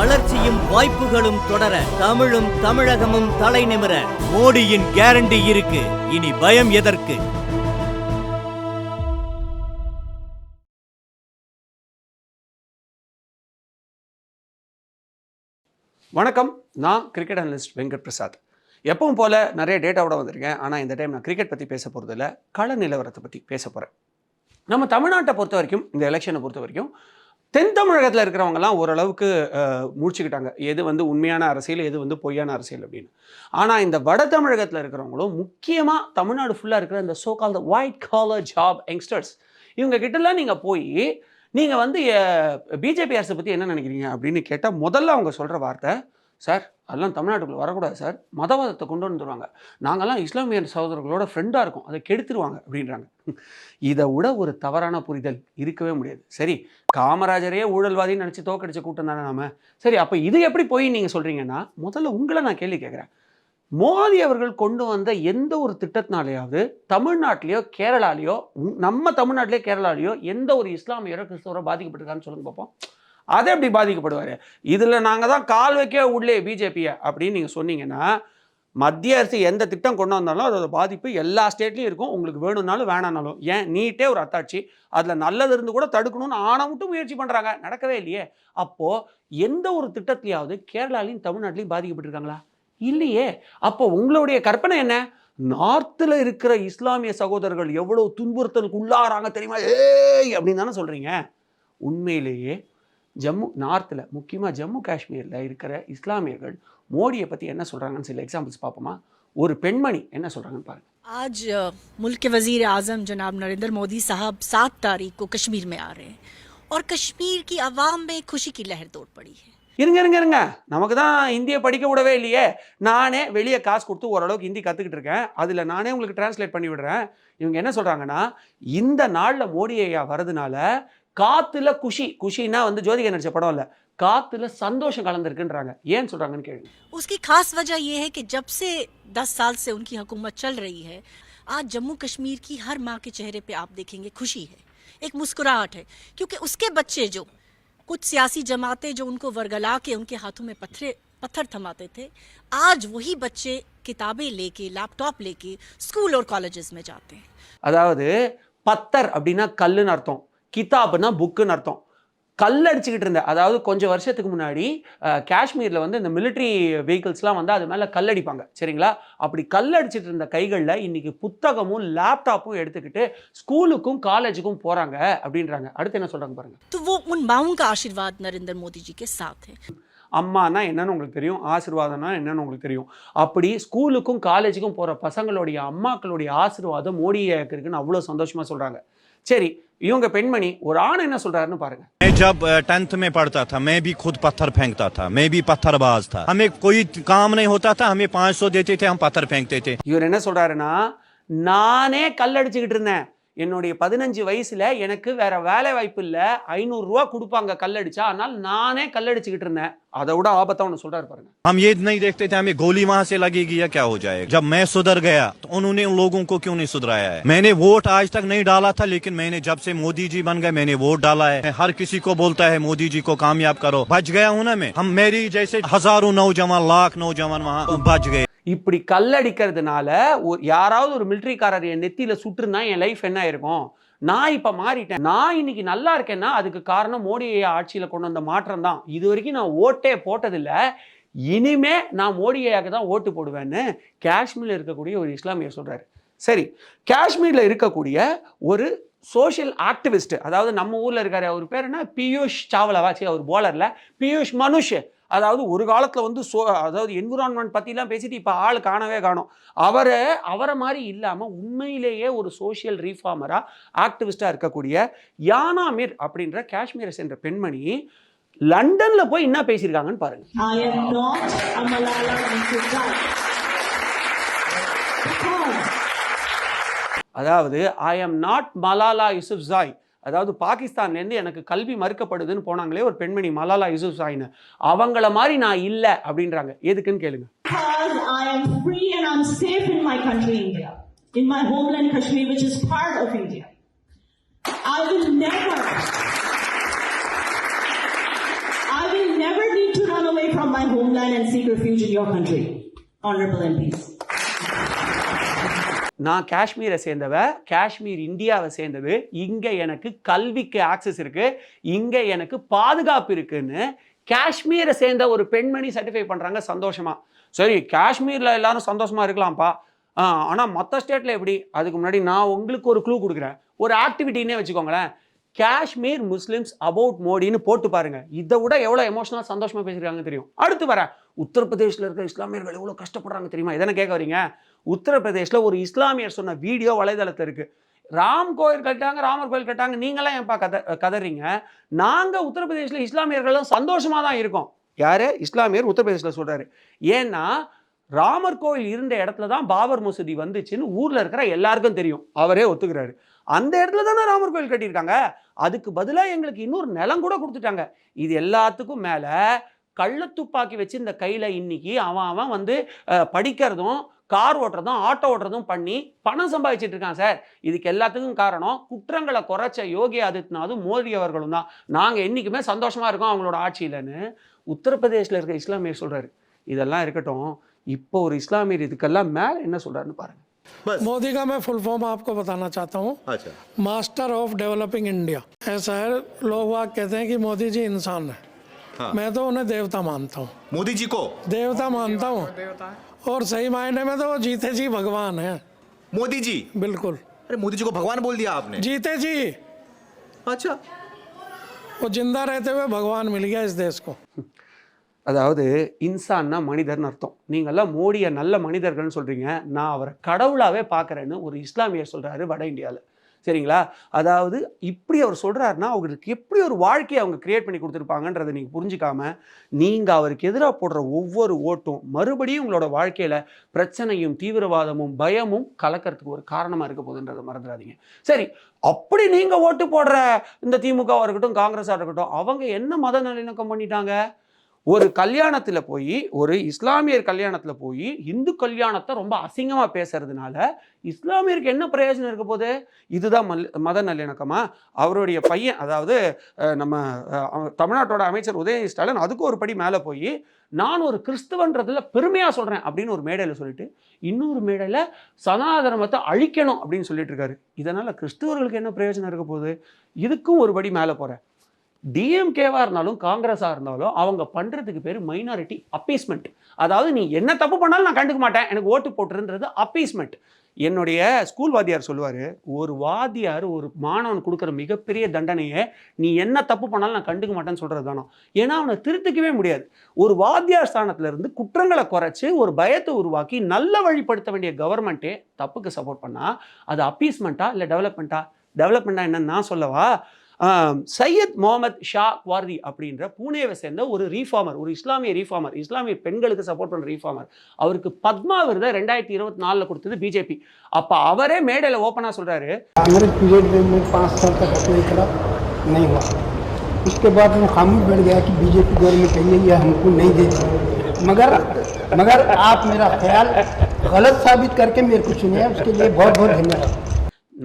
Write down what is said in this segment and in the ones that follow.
வளர்ச்சியும் வாய்ப்புகளும் தொடர தமிழும் தமிழகமும் தலை நிமிர மோடியின் கேரண்டி இருக்கு. இனி பயம் எதற்கு? வணக்கம். நான் கிரிக்கெட் அனலிஸ்ட் வெங்கட் பிரசாத். எப்பவும் போல நிறைய டேட்டாவோட வந்திருக்கேன். ஆனால் இந்த டைம் நான் கிரிக்கெட் பற்றி பேச போகிறதில்ல கள நிலவரத்தை பற்றி பேச போகிறேன் நம்ம தமிழ்நாட்டை பொறுத்த வரைக்கும் இந்த எலெக்ஷனை பொறுத்த வரைக்கும் தென் தமிழகத்தில் இருக்கிறவங்கலாம் ஓரளவுக்கு முடிச்சுக்கிட்டாங்க எது வந்து உண்மையான அரசியல் எது வந்து பொய்யான அரசியல் அப்படின்னு. ஆனால் இந்த வட தமிழகத்தில் இருக்கிறவங்களும் முக்கியமாக தமிழ்நாடு ஃபுல்லாக இருக்கிற இந்த so call the white collar job youngsters இவங்க கிட்டலாம் நீங்கள் போய் நீங்கள் வந்து பிஜேபி அரசை பற்றி என்ன நினைக்கிறீங்க அப்படின்னு கேட்டால் முதல்ல அவங்க சொல்கிற வார்த்தை சார் அதெல்லாம் தமிழ்நாட்டுக்குள்ளே வரக்கூடாது சார். மதவாதத்தை கொண்டு வந்துடுவாங்க நாங்கள்லாம் இஸ்லாமிய சகோதரர்களோட ஃப்ரெண்டாக இருக்கோம். அதை கெடுத்துருவாங்க அப்படின்றாங்க. இதை விட ஒரு தவறான புரிதல் இருக்கவே முடியாது. சரி காமராஜரே ஊழல்வாதின்னு நினச்சி தோக்கடிச்ச கூட்டம் தானே நாம? சரி அப்போ இது எப்படி போய் நீங்கள் சொல்கிறீங்கன்னா முதல்ல உங்களை நான் கேள்வி கேட்குறேன் மோடி அவர்கள் கொண்டு வந்த எந்த ஒரு திட்டத்தினாலேயாவது தமிழ்நாட்டிலேயோ கேரளாலேயோ நம்ம தமிழ்நாட்டிலேயோ கேரளாலேயோ எந்த ஒரு இஸ்லாமியரோ கிறிஸ்தவரோ பாதிக்கப்பட்டிருக்கான்னு சொல்லுங்க பார்ப்போம் அதை எப்படி பாதிக்கப்படுவார்? இதில் நாங்கள் தான் கால் வைக்க உள்ளே பிஜேபியை அப்படின்னு நீங்கள் சொன்னீங்கன்னா மத்திய அரசு எந்த திட்டம் கொண்டு வந்தாலும் அதோட பாதிப்பு எல்லா ஸ்டேட்லையும் இருக்கும். உங்களுக்கு வேணும்னாலும் வேணானாலும் ஏன்? நீட்டே ஒரு அத்தாட்சி. அதில் நல்லது இருந்து கூட தடுக்கணும்னு ஆணை மட்டும் முயற்சி பண்ணுறாங்க நடக்கவே இல்லையே. அப்போது எந்த ஒரு திட்டத்திலையாவது கேரளாலையும் தமிழ்நாட்டிலையும் பாதிக்கப்பட்டிருக்காங்களா? இல்லையே. அப்போ உங்களுடைய கற்பனை என்ன? நார்த்தில் இருக்கிற இஸ்லாமிய சகோதரர்கள் எவ்வளோ துன்புறுத்தலுக்கு உள்ளாராங்க தெரியுமா? ஏய்! அப்படின்னு தானே சொல்கிறீங்க உண்மையிலேயே ஜம்மு நார்த்தில் முக்கியமாக ஜம்மு காஷ்மீரில் இருக்கிற இஸ்லாமியர்கள் மோடியை பற்றி என்ன சொல்கிறாங்கன்னு சில எக்ஸாம்பிள்ஸ் பார்ப்போமா ஒரு பெண்மணி என்ன சொல்கிறாங்கன்னு பாருங்க आज अ, मुल्क के वजीर आजम जनाब नरेंद्र मोदी साहब सात तारीख को कश्मीर में आ रहे हैं और कश्मीर की आवाम में खुशी की लहर दौड़ पड़ी है இருங்க இருங்க இருங்க நமக்கு தான் இந்தியை படிக்க விடவே இல்லையே நானே வெளியே காசு கொடுத்து ஓரளவுக்கு ஹிந்தி கற்றுக்கிட்டு இருக்கேன் அதில் நானே உங்களுக்கு டிரான்ஸ்லேட் பண்ணி விடுறேன் இவங்க என்ன சொல்கிறாங்கன்னா இந்த நாளில் மோடி ஐயா வரதுனால காத்துல குஷி குஷின்னா வந்து ஜோதிகா நடிச்ச படம் இல்லை காத்துல சந்தோஷம் கலந்துருக்குன்றாங்க ஏன் சொல்கிறாங்கன்னு கேளுங்க उसकी खास वजह यह है कि जब से दस साल से उनकी हुकूमत चल रही है आज जम्मू कश्मीर की हर माँ के चेहरे पे आप देखेंगे खुशी है एक मुस्कुराहट है क्योंकि उसके बच्चे जो कुछ सियासी जमातें जो उनको वर्गला के उनके हाथों में पत्थर पत्थर थमाते थे आज वही बच्चे किताबें लेके लैपटॉप लेके स्कूल और कॉलेजेस में जाते हैं அதாவது பத்தர் அப்படின்னா கல்லுன்னு அர்த்தம் கிதாப்னா புக்குன்னு அர்த்தம். கல் அடிச்சுக்கிட்டு இருந்த அதாவது கொஞ்சம் வருஷத்துக்கு முன்னாடி காஷ்மீரில் வந்து இந்த மிலிட்ரி வெஹிக்கிள்ஸ்லாம் வந்து அது மேலே கல் அடிப்பாங்க. சரிங்களா? அப்படி கல் அடிச்சுட்டு இருந்த கைகளில் இன்றைக்கி புத்தகமும் லேப்டாப்பும் எடுத்துக்கிட்டு ஸ்கூலுக்கும் காலேஜுக்கும் போகிறாங்க அப்படின்றாங்க. அடுத்து என்ன சொல்கிறாங்க பாருங்க. ஆசீர்வாத் நரேந்திர மோடிஜிக்கு சாத்தே அம்மானா என்னன்னு உங்களுக்கு தெரியும் ஆசிர்வாதம்னா என்னன்னு உங்களுக்கு தெரியும். அப்படி ஸ்கூலுக்கும் காலேஜுக்கும் போகிற பசங்களுடைய அம்மாக்களுடைய ஆசிர்வாதம் மோடி இருக்குன்னு அவ்வளோ சந்தோஷமாக சொல்கிறாங்க சரி இவங்க பெண்மணி ஒரு ஆண் என்ன சொல்கிறாருன்னு பாருங்க मैं जब टेंथ में पढ़ता था मैं भी खुद पत्थर फेंकता था मैं भी पत्थरबाज था हमें कोई काम नहीं होता था हमें 500 देते थे हम पत्थर फेंकते थे இவர் என்ன சொல்றாருன்னா நானே கல் அடிச்சுக்கிட்டு இருந்தேன் என்னுடைய பதினஞ்சு வயசுல எனக்கு வேற வேலை வாய்ப்பு இல்லை ஐநூறுரூவா கொடுப்பாங்க கல் அடிச்சா அதனால நானே கல் அடிச்சுக்கிட்டு இருந்தேன் அதை விட ஆபத்தா ஒன்று சொல்றாரு பாருங்க हम ये नहीं देखते थे हमें गोली वहां से लगेगी या क्या हो जाएगा जब मैं सुधर गया तो उन्होंने उन लोगों को क्यों नहीं सुधराया है मैंने वोट आज तक नहीं डाला था लेकिन मैंने जब से मोदी जी बन गए मैंने वोट डाला है मैं हर किसी को बोलता है मोदी जी को कामयाब करो बच गया हूं ना मैं हम मेरी जैसे हजारों नौजवान लाख नौजवान वहां बच गए இப்படி கல் அடிக்கிறதுனால ஒரு யாராவது ஒரு மிலிட்ரிக்காரர் என் நெத்தியில் சுட்டுருந்தா என் லைஃப் என்ன ஆயிருக்கும்? நான் இப்போ மாறிட்டேன். நான் இன்னைக்கு நல்லா இருக்கேன்னா அதுக்கு காரணம் மோடி ஆட்சியில் கொண்டு வந்த மாற்றம் தான். இது வரைக்கும் நான் ஓட்டே போட்டதில்லை. இனிமே நான் மோடி தான் ஓட்டு போடுவேன்னு காஷ்மீரில் இருக்கக்கூடிய ஒரு இஸ்லாமியர் சொல்கிறாரு சரி காஷ்மீரில் இருக்கக்கூடிய ஒரு சோஷியல் ஆக்டிவிஸ்ட் அதாவது நம்ம ஊரில் இருக்காரு அவர் பேர் என்ன? பியூஷ் சாவலாவாச்சு அவர் போலரில் பியூஷ் மனுஷ். அதாவது ஒரு காலத்தில் வந்து சோ அதாவது என்விரான்மெண்ட் பற்றிலாம் பேசிட்டு இப்போ ஆள் காணவே காணோம். அவரை அவரை மாதிரி இல்லாமல் உண்மையிலேயே ஒரு சோஷியல் ரீஃபார்மராக ஆக்டிவிஸ்டாக இருக்கக்கூடிய யானா மீர் அப்படின்ற காஷ்மீரை சென்ற பெண்மணி லண்டனில் போய் என்ன பேசியிருக்காங்கன்னு பாருங்க. அதாவது I am not Malala Yousafzai அதாவது பாகிஸ்தான்லேருந்து எனக்கு கல்வி மறுக்கப்படுதுன்னு போனாங்களே ஒரு பெண்மணி மலாலா யூசுப் யூசுப்சாய்னு அவங்கள மாதிரி நான் இல்லை அப்படின்றாங்க எதுக்குன்னு கேளுங்க in my homeland Kashmir, which is part of India. I will never, I will never need to run away from my homeland and seek refuge in your country. Honorable MPs. நான் காஷ்மீரை சேர்ந்தவ காஷ்மீர் இந்தியாவை சேர்ந்தது. இங்கே எனக்கு கல்விக்கு ஆக்சஸ் இருக்குது இங்கே எனக்கு பாதுகாப்பு இருக்குதுன்னு காஷ்மீரை சேர்ந்த ஒரு பெண்மணி சர்டிஃபை பண்ணுறாங்க சந்தோஷமாக சரி காஷ்மீரில் எல்லாரும் சந்தோஷமாக இருக்கலாம்ப்பா. ஆ, மற்ற ஸ்டேட்டில் எப்படி? அதுக்கு முன்னாடி நான் உங்களுக்கு ஒரு க்ளூ கொடுக்குறேன். ஒரு ஆக்டிவிட்டின்னே வச்சுக்கோங்களேன். காஷ்மீர் முஸ்லிம்ஸ் அபவுட் மோடின்னு போட்டு பாருங்க. இதை விட எவ்வளோ எமோஷனலாக சந்தோஷமாக பேசியிருக்காங்க தெரியும். அடுத்து வரேன். உத்தரப்பிரதேசில் இருக்கிற இஸ்லாமியர்கள் எவ்வளோ கஷ்டப்படுறாங்க தெரியுமா? எதனை கேட்க வரீங்க உத்தரப்பிரதேசில் ஒரு இஸ்லாமியர் சொன்ன வீடியோ வலைதளத்தில் இருக்குது ராம் கோயில் கட்டாங்க ராமர் கோயில் கட்டாங்க நீங்களாம் ஏன்ப்பா கத கதறீங்க? நாங்கள் உத்தரப்பிரதேசில் இஸ்லாமியர்கள்லாம் சந்தோஷமாக தான் இருக்கோம். யார்? இஸ்லாமியர் உத்தரப்பிரதேசில் சொல்கிறாரு ஏன்னா ராமர் கோயில் இருந்த இடத்துல தான் பாபர் மசூதி வந்துச்சுன்னு ஊரில் இருக்கிற எல்லாருக்கும் தெரியும். அவரே ஒத்துக்கிறாரு. அந்த இடத்துல தானே ராமர் கோயில் கட்டியிருக்காங்க. அதுக்கு பதிலாக எங்களுக்கு இன்னொரு நிலம் கூட கொடுத்துட்டாங்க. இது எல்லாத்துக்கும் மேலே கள்ளத்துப்பாக்கி வச்சு இந்த கையில இன்னைக்கு அவன் அவன் வந்து அஹ், படிக்கிறதும் கார் ஓட்டுறதும் ஆட்டோ ஓட்டுறதும் பண்ணி பணம் சம்பாதிச்சிட்டு இருக்கான் சார் இதுக்கு எல்லாத்துக்கும் காரணம் குற்றங்களை குறைச்ச யோகி ஆதித்யநாதும் மோடி அவர்களும் தான் நாங்கள் என்றைக்குமே சந்தோஷமா இருக்கோம் அவங்களோட ஆட்சியிலன்னு உத்தரப்பிரதேசில் இருக்க இஸ்லாமியர் சொல்றாரு இதெல்லாம் இருக்கட்டும் இப்போ ஒரு இஸ்லாமியர் இதுக்கெல்லாம் மேலே என்ன சொல்றாருன்னு பாருங்க मोदी का मैं फुल फॉर्म आपको बताना चाहता हूँ अच्छा मास्टर ऑफ डेवलपिंग इंडिया ऐसा है लोग वाग कहते हैं कि मोदी जी इंसान है हाँ। मैं तो उन्हें देवता मानता हूँ मोदी जी को देवता मानता हूँ और सही मायने में तो वो जीते जी भगवान है मोदी जी बिल्कुल अरे मोदी जी को भगवान बोल दिया आपने जीते जी अच्छा वो जिंदा रहते हुए भगवान मिल गया इस देश को அதாவது இன்சான்னா மனிதர்னு அர்த்தம் நீங்கெல்லாம் மோடியை நல்ல மனிதர்கள்னு சொல்றீங்க நான் அவரை கடவுளாவே பார்க்குறேன்னு ஒரு இஸ்லாமியர் சொல்றாரு வட இந்தியாவில் சரிங்களா? அதாவது இப்படி அவர் சொல்கிறாருன்னா அவருக்கு எப்படி ஒரு வாழ்க்கையை அவங்க கிரியேட் பண்ணி கொடுத்துருப்பாங்கன்றதை நீங்கள் புரிஞ்சிக்காமல் நீங்கள் அவருக்கு எதிராக போடுற ஒவ்வொரு ஓட்டும் மறுபடியும் உங்களோட வாழ்க்கையில் பிரச்சனையும் தீவிரவாதமும் பயமும் கலக்கிறதுக்கு ஒரு காரணமாக இருக்க போகுதுன்றதை மறந்துடாதீங்க. சரி அப்படி நீங்கள் ஓட்டு போடுற இந்த திமுகவாக இருக்கட்டும் காங்கிரஸாக இருக்கட்டும் அவங்க என்ன மத நல்லிணக்கம் பண்ணிட்டாங்க? ஒரு கல்யாணத்தில் போய் ஒரு இஸ்லாமியர் கல்யாணத்தில் போய் இந்து கல்யாணத்தை ரொம்ப அசிங்கமாக பேசுறதுனால இஸ்லாமியருக்கு என்ன பிரயோஜனம் இருக்க போது இதுதான் மல் மத நல்லிணக்கமா? அவருடைய பையன் அதாவது நம்ம தமிழ்நாட்டோட அமைச்சர் உதயநிதி ஸ்டாலின் அதுக்கு ஒரு படி மேலே போய் நான் ஒரு கிறிஸ்துவன்றதில் பெருமையாக சொல்கிறேன் அப்படின்னு ஒரு மேடையில் சொல்லிட்டு இன்னொரு மேடையில் சனாதனத்தை அழிக்கணும் அப்படின்னு சொல்லிட்டு இருக்காரு. இதனால் கிறிஸ்துவர்களுக்கு என்ன பிரயோஜனம் இருக்க போகுது? இதுக்கும் ஒரு படி மேலே போகிறேன் டிஎம்கேவாக இருந்தாலும் காங்கிரஸாக இருந்தாலும் அவங்க பண்ணுறதுக்கு பேர் மைனாரிட்டி அப்பீஸ்மெண்ட் அதாவது நீ என்ன தப்பு பண்ணாலும் நான் கண்டுக்க மாட்டேன். எனக்கு ஓட்டு போட்டுருன்றது அப்பீஸ்மெண்ட் என்னுடைய ஸ்கூல் வாத்தியார் சொல்லுவார் ஒரு வாத்தியார் ஒரு மாணவன் கொடுக்குற மிகப்பெரிய தண்டனையை நீ என்ன தப்பு பண்ணாலும் நான் கண்டுக்க மாட்டேன்னு சொல்கிறது தானோ? ஏன்னா அவனை திருத்திக்கவே முடியாது. ஒரு வாத்தியார் ஸ்தானத்திலிருந்து குற்றங்களை குறைச்சி ஒரு பயத்தை உருவாக்கி நல்ல வழிப்படுத்த வேண்டிய கவர்மெண்ட்டே தப்புக்கு சப்போர்ட் பண்ணால் அது அப்பீஸ்மெண்ட்டா இல்லை டெவலப்மெண்ட்டா டெவலப்மெண்ட்டாக என்னன்னு நான் சொல்லவா? சையத் முகமது ஷா குவார்தி அப்படின்ற பூனேவை சேர்ந்த ஒரு ரீஃபார்மர் ஒரு இஸ்லாமிய ரீஃபார்மர் இஸ்லாமிய பெண்களுக்கு சப்போர்ட் பண்ணுற ரீஃபார்மர் அவருக்கு பத்மா விருதை ரெண்டாயிரத்தி இருபத்தி நாலில் கொடுத்தது பிஜேபி அப்போ அவரே மேடையில் ஓப்பனாக சொல்கிறாரு कांग्रेस पीरियड में मैं पाँच साल तक अपने खिलाफ नहीं हुआ उसके बाद में खामोश बैठ गया कि बीजेपी गवर्नमेंट है ये हमको नहीं देती मगर मगर आप मेरा ख्याल गलत साबित करके मेरे को चुने हैं उसके लिए बहुत बहुत धन्यवाद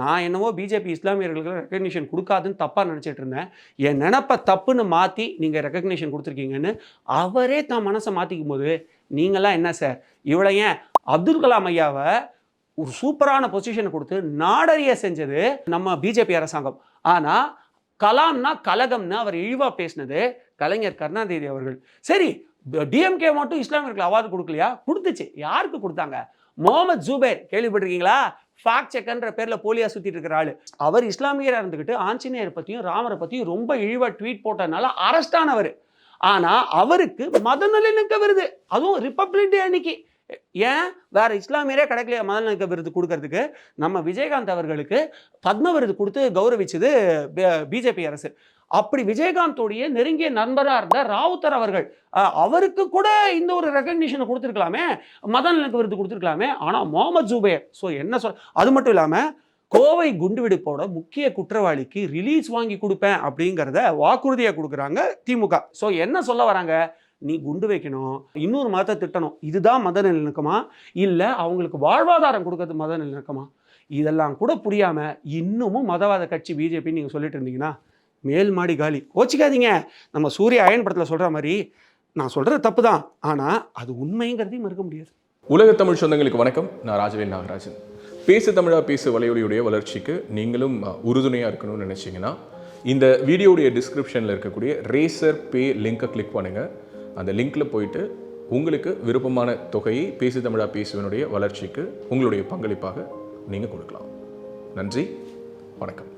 நான் என்னவோ பிஜேபி இஸ்லாமியர்களுக்கு ரெக்கக்னிஷன் கொடுக்காதுன்னு தப்பாக நினச்சிட்டு இருந்தேன். என் நினப்பை தப்புன்னு மாற்றி நீங்கள் ரெக்கக்னிஷன் கொடுத்துருக்கீங்கன்னு அவரே தான் மனசை மாற்றிக்கும் போது நீங்களாம் என்ன சார் இவ்வளோ ஏன் அப்துல் கலாம் ஐயாவை ஒரு சூப்பரான பொசிஷனை கொடுத்து நாடறிய செஞ்சது நம்ம பிஜேபி அரசாங்கம். ஆனால் கலாம்னா கலகம்னு அவர் இழிவாக பேசினது கலைஞர் கருணாநிதி அவர்கள். சரி டிஎம்கே மட்டும் இஸ்லாமியர்களுக்கு அவார்டு கொடுக்கலையா? கொடுத்துச்சு. யாருக்கு கொடுத்தாங்க? முகமது ஜூபேர். கேள்விப்பட்டிருக்கீங்களா? ஃபேக்ட் செக்கன்ற பேரில் போலியா சுற்றிட்டு இருக்கிற ஆள். அவர் இஸ்லாமியராக இருந்துக்கிட்டு ஆஞ்சநேயர் பற்றியும் ராமரை பற்றியும் ரொம்ப இழிவாக ட்வீட் போட்டதுனால அரெஸ்ட் ஆனவர். ஆனால் அவருக்கு மத நல்லிணக்க விருது. அதுவும் ரிப்பப்ளிக் டே அன்னைக்கு. ஏன்? வேற இஸ்லாமியரே கிடைக்கலையா மத விருது கொடுக்கறதுக்கு? நம்ம விஜயகாந்த் அவர்களுக்கு பத்ம விருது கொடுத்து கௌரவிச்சது பிஜேபி அரசு. அப்படி விஜயகாந்தோடைய நெருங்கிய நண்பராக இருந்த ராவுத்தர் அவர்கள் அவருக்கு கூட இந்த ஒரு ரெக்கக்னிஷனை கொடுத்துருக்கலாமே மத எனக்கு விருது கொடுத்துருக்கலாமே ஆனால் முகமது ஜூபேர் ஸோ என்ன சொல் அது மட்டும் இல்லாமல் கோவை குண்டுவெடிப்போட முக்கிய குற்றவாளிக்கு ரிலீஸ் வாங்கி கொடுப்பேன் அப்படிங்கிறத வாக்குறுதியாக கொடுக்குறாங்க திமுக. ஸோ என்ன சொல்ல வராங்க? நீ குண்டு வைக்கணும் இன்னொரு மதத்தை திட்டணும் இதுதான் மத நல்லிணக்கமா இல்லை அவங்களுக்கு வாழ்வாதாரம் கொடுக்கறது மத நல்லிணக்கமா இதெல்லாம் கூட புரியாமல் இன்னமும் மதவாத கட்சி பிஜேபி நீங்கள் சொல்லிட்டு இருந்தீங்கன்னா மேல் மாடி காலி. கோச்சிக்காதீங்க. நம்ம சூரிய அயன் படத்தில் சொல்கிற மாதிரி நான் சொல்கிறது தப்பு தான் ஆனால் அது உண்மைங்கிறதையும் மறுக்க முடியாது. உலக தமிழ் சொந்தங்களுக்கு வணக்கம். நான் ராஜவேல் நாகராஜன். பேசு தமிழா பேசு வலையொலியுடைய வளர்ச்சிக்கு நீங்களும் உறுதுணையாக இருக்கணும்னு நினச்சிங்கன்னா இந்த வீடியோடைய டிஸ்கிரிப்ஷனில் இருக்கக்கூடிய ரேசர் பே லிங்க்கை கிளிக் பண்ணுங்கள் அந்த லிங்க்கில் போயிட்டு உங்களுக்கு விருப்பமான தொகையை பேசு தமிழா பேசுவனுடைய வளர்ச்சிக்கு உங்களுடைய பங்களிப்பாக நீங்கள் கொடுக்கலாம். நன்றி. வணக்கம்.